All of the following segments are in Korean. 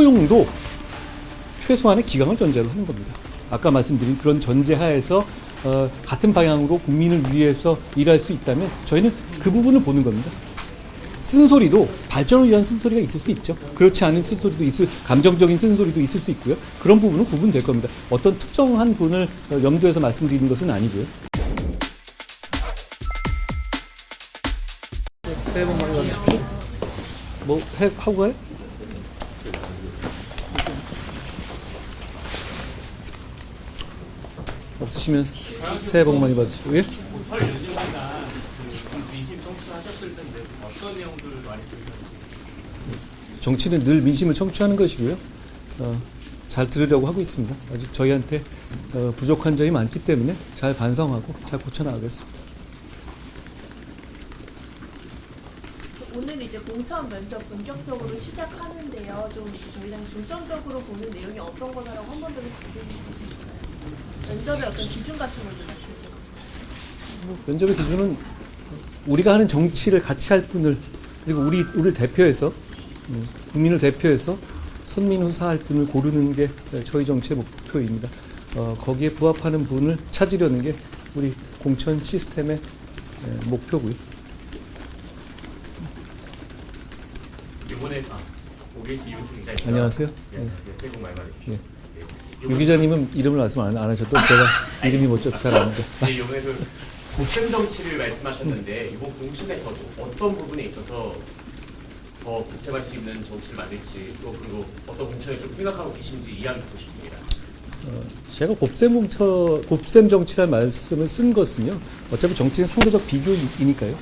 포용도 최소한의 기강을 전제로 하는 겁니다. 아까 말씀드린 그런 전제 하에서 어, 같은 방향으로 국민을 위해서 일할 수 있다면 저희는 그 부분을 보는 겁니다. 쓴소리도 발전을 위한 쓴소리가 있을 수 있죠. 그렇지 않은 쓴소리도 있을, 감정적인 쓴소리도 있을 수 있고요. 그런 부분은 구분될 겁니다. 어떤 특정한 분을 어, 염두에서 말씀드리는 것은 아니고요. 새해 복 많이 받으십시오. 뭐 해, 하고 가요? 없으시면 새해 복 많이 받으시고 예? 정치는 늘 민심을 청취하는 것이고요. 어, 잘 들으려고 하고 있습니다. 아직 저희한테 어, 부족한 점이 많기 때문에 잘 반성하고 잘 고쳐나가겠습니다. 오늘 이제 공천 면접 본격적으로 시작하는데요. 좀 저희랑 중점적으로 보는 내용이 어떤 거다라고 한 번더 말씀해 주실 수 있을까요? 면접의 어떤 기준 같은 걸좀 말씀해 면접의 기준은 우리가 하는 정치를 같이 할 분을 그리고 우리 우리를 대표해서 음, 국민을 대표해서 선민후사할 분을 고르는 게 저희 정치의 목표입니다. 어, 거기에 부합하는 분을 찾으려는 게 우리 공천 시스템의 에, 목표고요. 이번에 아, 오게시 이윤수 기자입니다. 안녕하세요. 예, 네, 새해 복 많이 받으십시오. 예. 예. 유 기자님은 이름을 말씀 안, 안 하셔도 제가 이름이 못 줘서 잘 아는데. 네, 이번에 그 국정 정치를 말씀하셨는데 이번 공천에서도 어떤 부분에 있어서 더 복잡할 수 있는 정치를 만들지 또 그리고 어떤 공천에 좀 생각하고 계신지 이야기 듣고 싶습니다. 제가 곱셈 정처, 곱셈 정치라는 말씀을 쓴 것은요. 어차피 정치는 상대적 비교이니까요.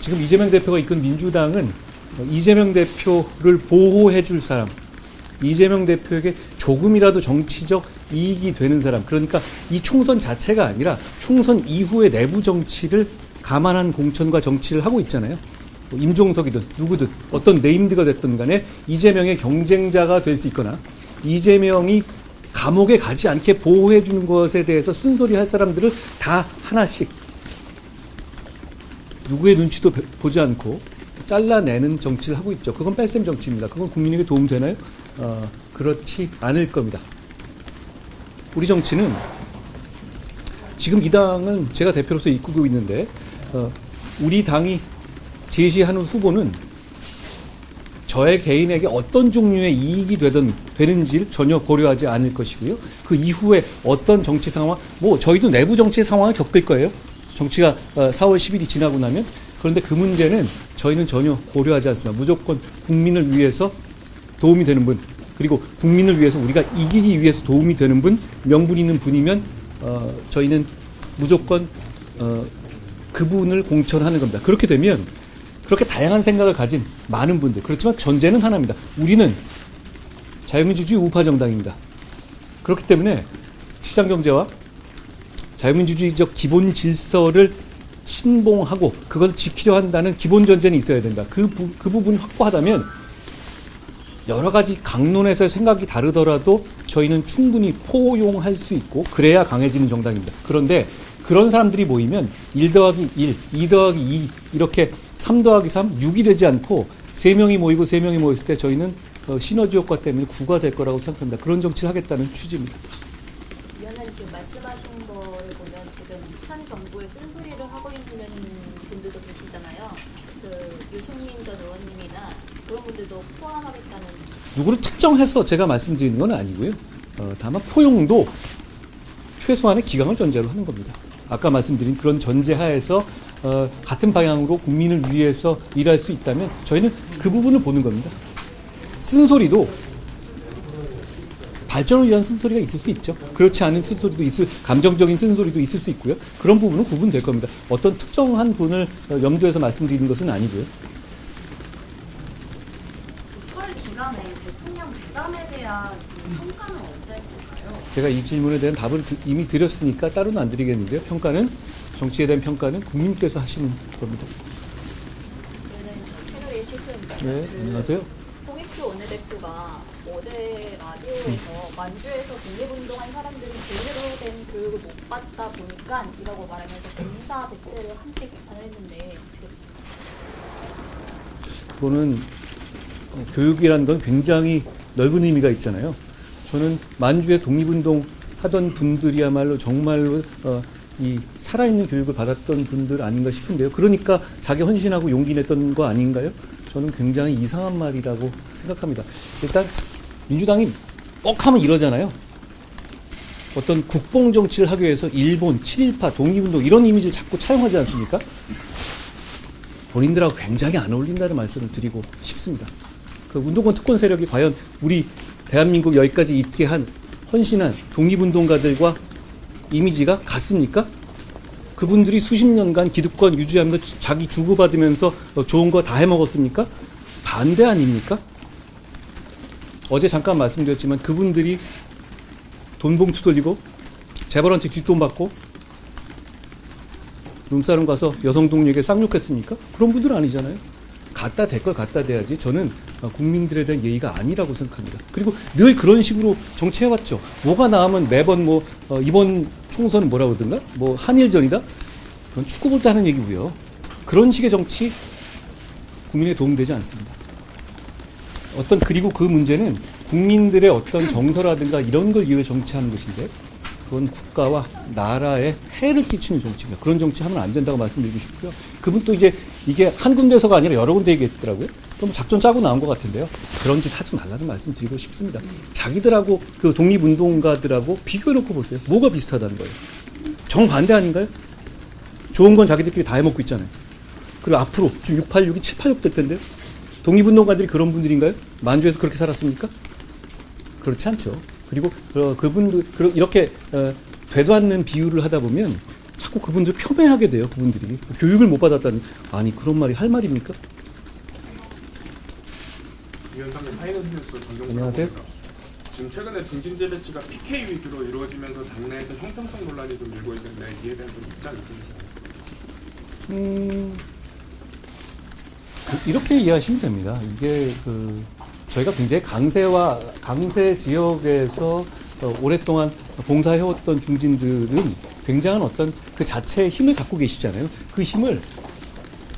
지금 이재명 대표가 이끈 민주당은 이재명 대표를 보호해 줄 사람, 이재명 대표에게 조금이라도 정치적 이익이 되는 사람, 그러니까 이 총선 자체가 아니라 총선 이후의 내부 정치를 감안한 공천과 정치를 하고 있잖아요. 뭐 임종석이든 누구든 어떤 네임드가 됐든 간에 이재명의 경쟁자가 될 수 있거나 이재명이 감옥에 가지 않게 보호해 주는 것에 대해서 쓴소리 할 사람들을 다 하나씩 누구의 눈치도 배- 보지 않고 잘라내는 정치를 하고 있죠. 그건 뺄셈 정치입니다. 그건 국민에게 도움 되나요? 어, 그렇지 않을 겁니다. 우리 정치는 지금 이 당은 제가 대표로서 이끌고 있는데 어, 우리 당이 제시하는 후보는 저의 개인에게 어떤 종류의 이익이 되든 되는지를 전혀 고려하지 않을 것이고요. 그 이후에 어떤 정치 상황, 뭐 저희도 내부 정치 상황을 겪을 거예요. 정치가 어, 4월 10일이 지나고 나면 그런데 그 문제는 저희는 전혀 고려하지 않습니다. 무조건 국민을 위해서 도움이 되는 분 그리고 국민을 위해서 우리가 이기기 위해서 도움이 되는 분 명분 있는 분이면 어, 저희는 무조건 어, 그분을 공천하는 겁니다. 그렇게 되면 그렇게 다양한 생각을 가진 많은 분들 그렇지만 전제는 하나입니다. 우리는 자유민주주의 우파 정당입니다. 그렇기 때문에 시장 경제와 자유민주주의적 기본 질서를 신봉하고 그걸 지키려 한다는 기본 전제는 있어야 된다. 그, 부, 그 부분이 확고하다면 여러 가지 강론에서 생각이 다르더라도 저희는 충분히 포용할 수 있고 그래야 강해지는 정당입니다. 그런데 그런 사람들이 모이면 1 더하기 1, 2 더하기 2 이렇게 3 더하기 3, 6이 되지 않고 3명이 모이고 3명이 모였을 때 저희는 어, 시너지 효과 때문에 9가 될 거라고 생각합니다. 그런 정치를 하겠다는 취지입니다. 위원장님 지금 말씀하신 거를 보면 지금 현 정부에 쓴소리를 하고 있는 분들도 계시잖아요. 그 유승민 전 의원님이나 그런 분들도 포함하겠다는 누구를 특정해서 제가 말씀드리는 건 아니고요. 어, 다만 포용도 최소한의 기강을 전제로 하는 겁니다. 아까 말씀드린 그런 전제 하에서 어, 같은 방향으로 국민을 위해서 일할 수 있다면 저희는 그 부분을 보는 겁니다. 쓴소리도 발전을 위한 쓴소리가 있을 수 있죠. 그렇지 않은 쓴소리도 있을, 감정적인 쓴소리도 있을 수 있고요. 그런 부분은 구분될 겁니다. 어떤 특정한 분을 어, 염두에서 말씀드리는 것은 아니고요. 설 기간에 대통령 부담에 대한 그 평가는 어땠을까요? 제가 이 질문에 대한 답을 드- 이미 드렸으니까 따로는 안 드리겠는데요. 평가는 정치에 대한 평가는 국민께서 하시는 겁니다. 채널의 실수입니다. 네, 그 안녕하세요. 홍익표 원내대표가 어제 라 디오에서 만주에서 독립운동한 사람들은 제대로 된 교육을 못 받다 보니까 이라고 말하면서 검사 대체를 함께 비판을 했는데 그거는 어, 교육이라는 건 굉장히 넓은 의미가 있잖아요. 저는 만주에 독립운동 하던 분들이야말로 정말로 어, 이 살아있는 교육을 받았던 분들 아닌가 싶은데요. 그러니까 자기 헌신하고 용기 냈던 거 아닌가요? 저는 굉장히 이상한 말이라고 생각합니다. 일단 민주당이 뻑 하면 이러잖아요. 어떤 국뽕 정치를 하기 위해서 일본, 친일파, 독립운동 이런 이미지를 자꾸 차용하지 않습니까? 본인들하고 굉장히 안 어울린다는 말씀을 드리고 싶습니다. 그 운동권 특권 세력이 과연 우리 대한민국 여기까지 있게 한 헌신한 독립운동가들과 이미지가 같습니까? 그분들이 수십 년간 기득권 유지하면서 자기 주고받으면서 어, 좋은 거 다 해먹었습니까? 반대 아닙니까? 어제 잠깐 말씀드렸지만 그분들이 돈 봉투 돌리고 재벌한테 뒷돈 받고 룸사롱 가서 여성 동료에게 쌍욕했습니까? 그런 분들은 아니잖아요. 갖다 댈 걸 갖다 대야지 저는 어, 국민들에 대한 예의가 아니라고 생각합니다. 그리고 늘 그런 식으로 정치해왔죠. 뭐가 나오면 매번 뭐 어, 이번 총선은 뭐라고 그러든가 뭐 한일전이다. 그건 축구 볼 때 하는 얘기고요. 그런 식의 정치 국민에 도움되지 않습니다. 어떤 그리고 그 문제는 국민들의 어떤 정서라든가 이런 걸 위해 정치하는 것인데 그건 국가와 나라에 해를 끼치는 정치입니다. 그런 정치 하면 안 된다고 말씀드리고 싶고요. 그분 또 이제 이게 한 군데서가 아니라 여러 군데 얘기했더라고요. 좀 작전 짜고 나온 것 같은데요. 그런 짓 하지 말라는 말씀 드리고 싶습니다. 자기들하고 그 독립운동가들하고 비교해놓고 보세요. 뭐가 비슷하다는 거예요. 정반대 아닌가요? 좋은 건 자기들끼리 다 해먹고 있잖아요. 그리고 앞으로 지금 686이 786 될 텐데요. 독립운동가들이 그런 분들인가요? 만주에서 그렇게 살았습니까? 그렇지 않죠. 그리고 어, 그분들 이렇게 어, 되도 않는 비유를 하다 보면 자꾸 그분들 표명하게 돼요. 그분들이 교육을 못 받았다니 아니 그런 말이 할 말입니까? 위원장님 하이너스 뉴스 정경수 안녕하세요. 지금 최근에 중진제 배치가 PK 위주로 이루어지면서 당내에서 형평성 논란이 좀 일고 있는데 이에 대한 좀 입장 있으신가요? 음, 그- 이렇게 이해하시면 됩니다. 이게 그 저희가 굉장히 강세와 강세 지역에서 어, 오랫동안 봉사해왔던 중진들은 굉장한 어떤 그 자체의 힘을 갖고 계시잖아요. 그 힘을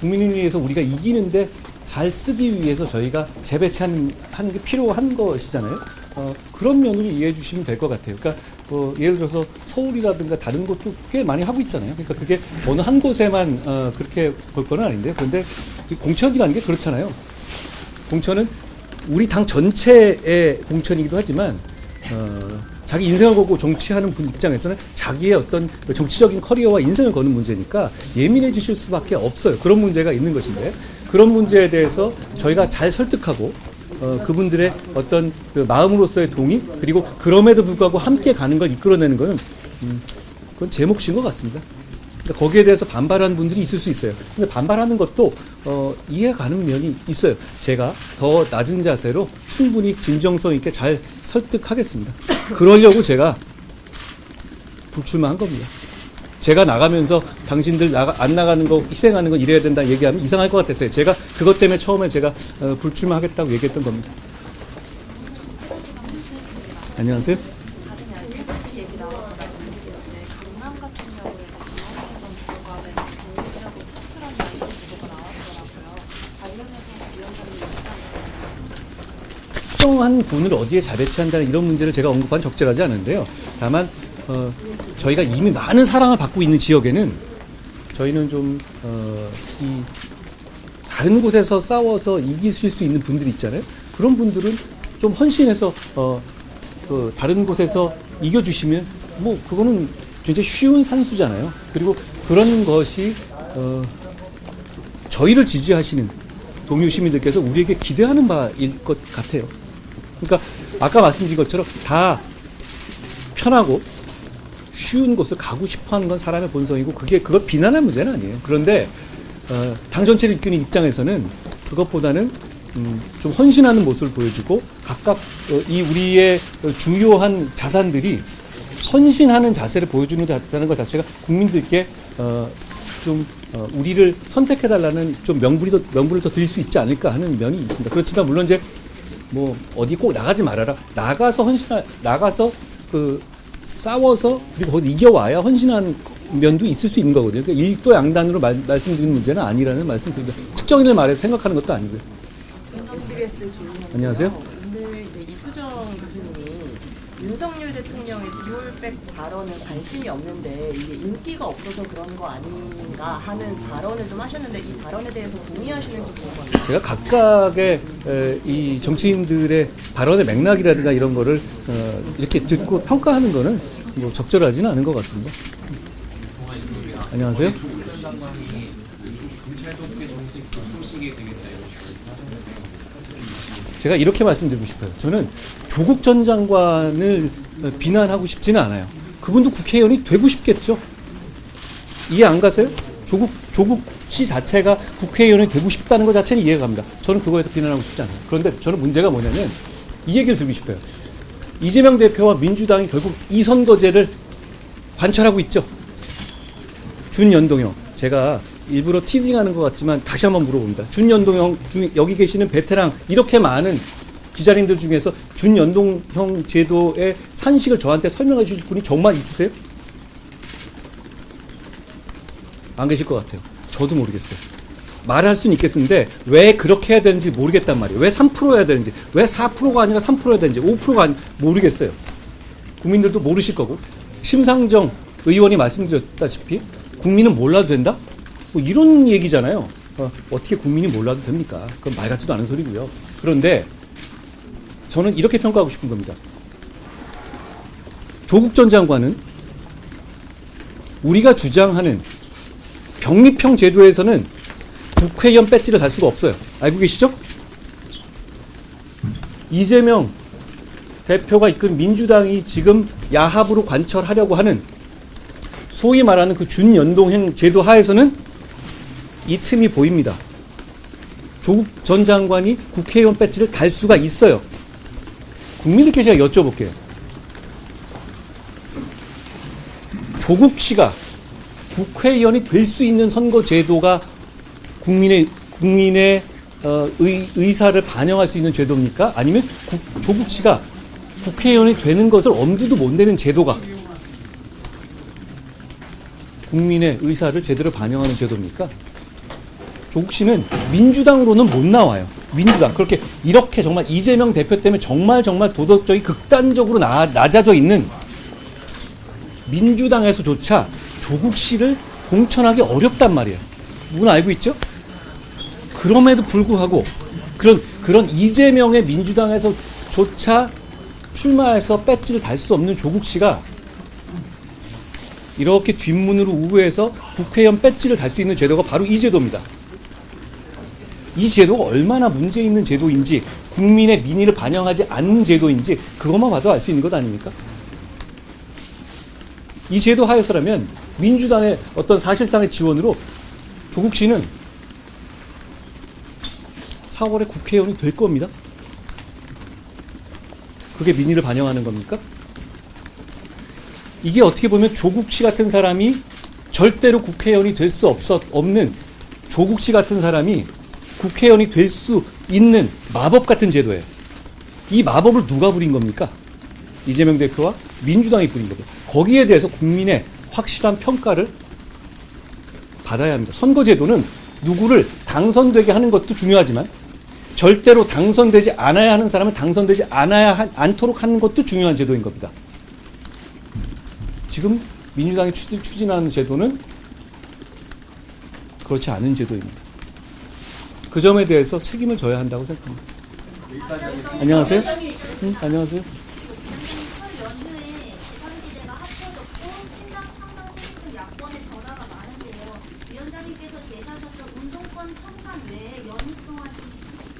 국민을 위해서 우리가 이기는데 잘 쓰기 위해서 저희가 재배치하는 하는 게 필요한 것이잖아요. 어, 그런 면으로 이해해 주시면 될 것 같아요. 그러니까 어, 예를 들어서 서울이라든가 다른 곳도 꽤 많이 하고 있잖아요. 그러니까 그게 어느 한 곳에만 어, 그렇게 볼 건 아닌데, 그런데 이 공천이라는 게 그렇잖아요. 공천은 우리 당 전체의 공천이기도 하지만 어, 자기 인생을 걸고 정치하는 분 입장에서는 자기의 어떤 정치적인 커리어와 인생을 거는 문제니까 예민해지실 수밖에 없어요. 그런 문제가 있는 것인데 그런 문제에 대해서 저희가 잘 설득하고 어, 그분들의 어떤 그 마음으로서의 동의 그리고 그럼에도 불구하고 함께 가는 걸 이끌어내는 거는 음, 그건 제 몫인 것 같습니다. 그러니까 거기에 대해서 반발하는 분들이 있을 수 있어요. 근데 반발하는 것도 어, 이해가 가는 면이 있어요. 제가 더 낮은 자세로 충분히 진정성 있게 잘 설득하겠습니다. 그러려고 제가 불출마한 겁니다. 제가 나가면서 당신들 나가, 안 나가는 거 희생하는 거 이래야 된다 얘기하면 이상할 것 같았어요. 제가 그것 때문에 처음에 제가 어, 불출마하겠다고 얘기했던 겁니다. 안녕하세요. 특정한 분을 어디에 자배치한다는 이런 문제를 제가 언급한 적절하지 않은데요. 다만 어, 저희가 이미 많은 사랑을 받고 있는 지역에는 저희는 좀 어, 이 다른 곳에서 싸워서 이기실 수 있는 분들이 있잖아요. 그런 분들은 좀 헌신해서 어, 그 다른 곳에서 이겨주시면 뭐 그거는 굉장히 쉬운 산수잖아요. 그리고 그런 것이 어, 저희를 지지하시는 동료 시민들께서 우리에게 기대하는 바일 것 같아요. 그러니까 아까 말씀드린 것처럼 다 편하고 쉬운 곳을 가고 싶어 하는 건 사람의 본성이고 그게 그걸 비난할 문제는 아니에요. 그런데 어, 당 전체를 이끄는 입장에서는 그것보다는 음, 좀 헌신하는 모습을 보여주고 각각 어, 이 우리의 어, 중요한 자산들이 헌신하는 자세를 보여주는 것 자체가 국민들께 어, 좀 어, 우리를 선택해달라는 좀 명분이 더, 명분을 더 드릴 수 있지 않을까 하는 면이 있습니다. 그렇지만 물론 이제 뭐 어디 꼭 나가지 말아라. 나가서 헌신하 나가서 그 싸워서 그리고 거기 이겨와야 헌신하는 면도 있을 수 있는 거거든요. 그러니까 일도 양단으로 말, 말씀드리는 문제는 아니라는 말씀드립니다. 특정인을 말해서 생각하는 것도 아니고요. 안녕하세요. 오늘 이제 이수정 교수님이 윤석열 대통령의 비올백 발언은 관심이 없는데 이게 인기가 없어서 그런 거 아닌가 하는 발언을 좀 하셨는데 이 발언에 대해서 동의하시는지 궁금합니다. 제가 각각의 에, 이 정치인들의 발언의 맥락이라든가 이런 거를 어, 이렇게 듣고 평가하는 거는 뭐 적절하지는 않은 것 같습니다. 안녕하세요. 제가 이렇게 말씀드리고 싶어요. 저는 조국 전 장관을 어, 비난하고 싶지는 않아요. 그분도 국회의원이 되고 싶겠죠. 이해 안 가세요? 조국 조국 씨 자체가 국회의원이 되고 싶다는 것 자체는 이해가 갑니다. 저는 그거에 서 비난하고 싶지 않아요. 그런데 저는 문제가 뭐냐면 이 얘기를 드리고 싶어요. 이재명 대표와 민주당이 결국 이 선거제를 관철하고 있죠. 준연동형 제가 일부러 티징하는 것 같지만 다시 한번 물어봅니다. 준연동형 중 여기 계시는 베테랑 이렇게 많은 기자님들 중에서 준연동형 제도의 산식을 저한테 설명해 주실 분이 정말 있으세요? 안 계실 것 같아요. 저도 모르겠어요. 말할 수는 있겠는데 왜 그렇게 해야 되는지 모르겠단 말이에요. 왜 3% 해야 되는지, 왜 4%가 아니라 3% 해야 되는지, 5%가 아니 모르겠어요. 국민들도 모르실 거고 심상정 의원이 말씀드렸다시피 국민은 몰라도 된다? 뭐 이런 얘기잖아요. 어, 어떻게 국민이 몰라도 됩니까? 그건 말 같지도 않은 소리고요. 그런데 저는 이렇게 평가하고 싶은 겁니다. 조국 전 장관은 우리가 주장하는 병립형 제도에서는 국회의원 배지를 달 수가 없어요. 알고 계시죠? 이재명 대표가 이끈 민주당이 지금 야합으로 관철하려고 하는 소위 말하는 그 준연동형 제도 하에서는 이 틈이 보입니다. 조국 전 장관이 국회의원 배지를 달 수가 있어요. 국민들께 제가 여쭤볼게요. 조국 씨가 국회의원이 될 수 있는 선거 제도가 국민의 국민의 어, 의, 의사를 반영할 수 있는 제도입니까? 아니면 국, 조국 씨가 국회의원이 되는 것을 엄두도 못 내는 제도가 국민의 의사를 제대로 반영하는 제도입니까? 조국 씨는 민주당으로는 못 나와요. 민주당 그렇게 이렇게 정말 이재명 대표 때문에 정말 정말 도덕적이 극단적으로 나, 낮아져 있는 민주당에서조차 조국 씨를 공천하기 어렵단 말이에요. 누구나 알고 있죠? 그럼에도 불구하고 그런 그런 이재명의 민주당에서조차 출마해서 배지를 달 수 없는 조국 씨가 이렇게 뒷문으로 우회해서 국회의원 배지를 달 수 있는 제도가 바로 이 제도입니다. 이 제도가 얼마나 문제 있는 제도인지 국민의 민의를 반영하지 않는 제도인지 그것만 봐도 알 수 있는 것 아닙니까? 이 제도 하에서라면 민주당의 어떤 사실상의 지원으로 조국 씨는 4월에 국회의원이 될 겁니다. 그게 민의를 반영하는 겁니까? 이게 어떻게 보면 조국 씨 같은 사람이 절대로 국회의원이 될 수 없었 없는 조국 씨 같은 사람이 국회의원이 될 수 있는 마법 같은 제도예요. 이 마법을 누가 부린 겁니까? 이재명 대표와 민주당이 부린 겁니다. 거기에 대해서 국민의 확실한 평가를 받아야 합니다. 선거제도는 누구를 당선되게 하는 것도 중요하지만 절대로 당선되지 않아야 하는 사람은 당선되지 않아야 하, 않도록 하는 것도 중요한 제도인 겁니다. 지금 민주당이 추진, 추진하는 제도는 그렇지 않은 제도입니다. 그 점에 대해서 책임을 져야 한다고 생각합니다. 안녕하세요. 응, 안녕하세요. 설 연휴에 제3지대가 합쳐졌고 신당 창당 후보 야권의 전화가 많은데요. 위원장님께서 제시하셨던 운동권 청산 외에 연휴 동안 좀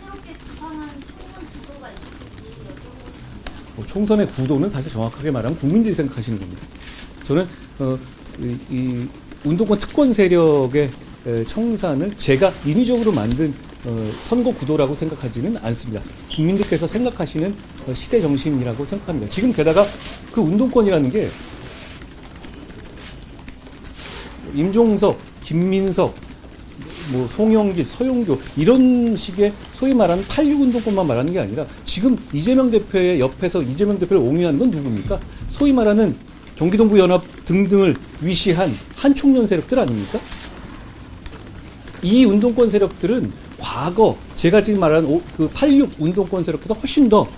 새롭게 구상한 총선 구도가 있으신지 여쭤보고 싶습니다. 뭐 총선의 구도는 사실 정확하게 말하면 국민들이 생각하시는 겁니다. 저는 어, 이, 이 운동권 특권 세력의 에, 청산을 제가 인위적으로 만든 어, 선거 구도라고 생각하지는 않습니다. 국민들께서 생각하시는 어, 시대 정신이라고 생각합니다. 지금 게다가 그 운동권이라는 게 임종석, 김민석, 뭐 송영길, 서용교 이런 식의 소위 말하는 86 운동권만 말하는 게 아니라 지금 이재명 대표의 옆에서 이재명 대표를 옹호하는 건 누굽니까? 소위 말하는 경기동부 연합 등등을 위시한 한총련 세력들 아닙니까? 이 운동권 세력들은 과거 제가 지금 오- 그86 운동권 세력보다 훨씬 더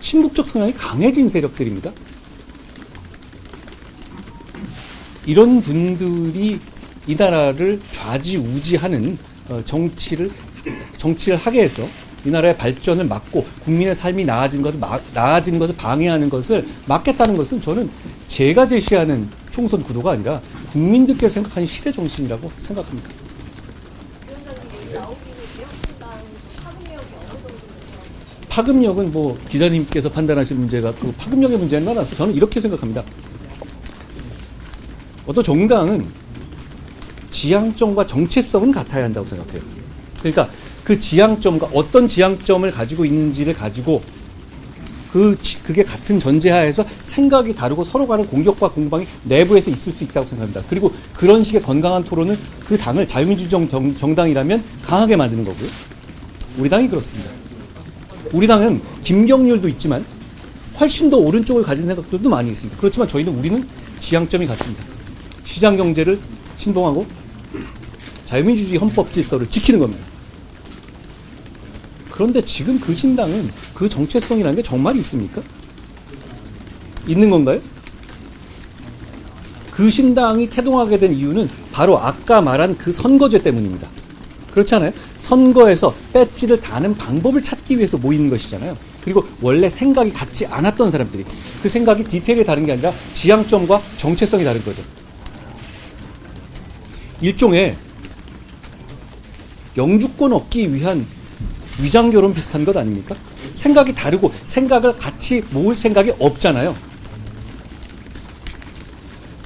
친북적 성향이 강해진 세력들입니다. 이런 분들이 이 나라를 좌지우지하는 어, 정치를 정치를 하게 해서 이 나라의 발전을 막고 국민의 삶이 나아진 것을 막, 나아진 것을 방해하는 것을 막겠다는 것은 저는 제가 제시하는 총선 구도가 아니라 국민들께서 생각하는 시대 정신이라고 생각합니다. 위원장님 나오기는 개혁신당 파급력이 어느 정도 되세요? 파급력은 뭐 기자님께서 판단하신 문제가 그 파급력의 문제는 많아서 저는 이렇게 생각합니다. 어떤 정당은 지향점과 정체성은 같아야 한다고 생각해요. 그러니까 그 지향점과 어떤 지향점을 가지고 있는지를 가지고 그 지- 그게 같은 전제하에서 생각이 다르고 서로 간의 공격과 공방이 내부에서 있을 수 있다고 생각합니다. 그리고 그런 식의 건강한 토론은 그 당을 자유민주 정, 정, 정당이라면 강하게 만드는 거고요. 우리 당이 그렇습니다. 우리 당은 김경률도 있지만 훨씬 더 오른쪽을 가진 생각들도 많이 있습니다. 그렇지만 저희는 우리는 지향점이 같습니다. 시장 경제를 신봉하고 자유민주주의 헌법 질서를 지키는 겁니다. 그런데 지금 그 신당은 그 정체성이라는 게 정말 있습니까? 있는 건가요? 그 신당이 태동하게 된 이유는 바로 아까 말한 그 선거제 때문입니다. 그렇지 않아요? 선거에서 배지를 다는 방법을 찾기 위해서 모이는 것이잖아요. 그리고 원래 생각이 같지 않았던 사람들이 그 생각이 디테일이 다른 게 아니라 지향점과 정체성이 다른 거죠. 일종의 영주권 얻기 위한 위장 결혼 비슷한 것 아닙니까? 생각이 다르고 생각을 같이 모을 생각이 없잖아요.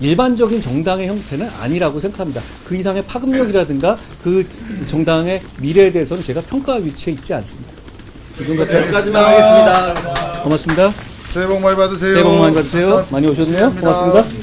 일반적인 정당의 형태는 아니라고 생각합니다. 그 이상의 파급력이라든가 그 정당의 미래에 대해서는 제가 평가할 위치에 있지 않습니다. 여기까지만 하겠습니다. 고맙습니다. 새해 복 많이 받으세요. 새해 복 많이 받으세요. 많이 오셨네요. 고맙습니다.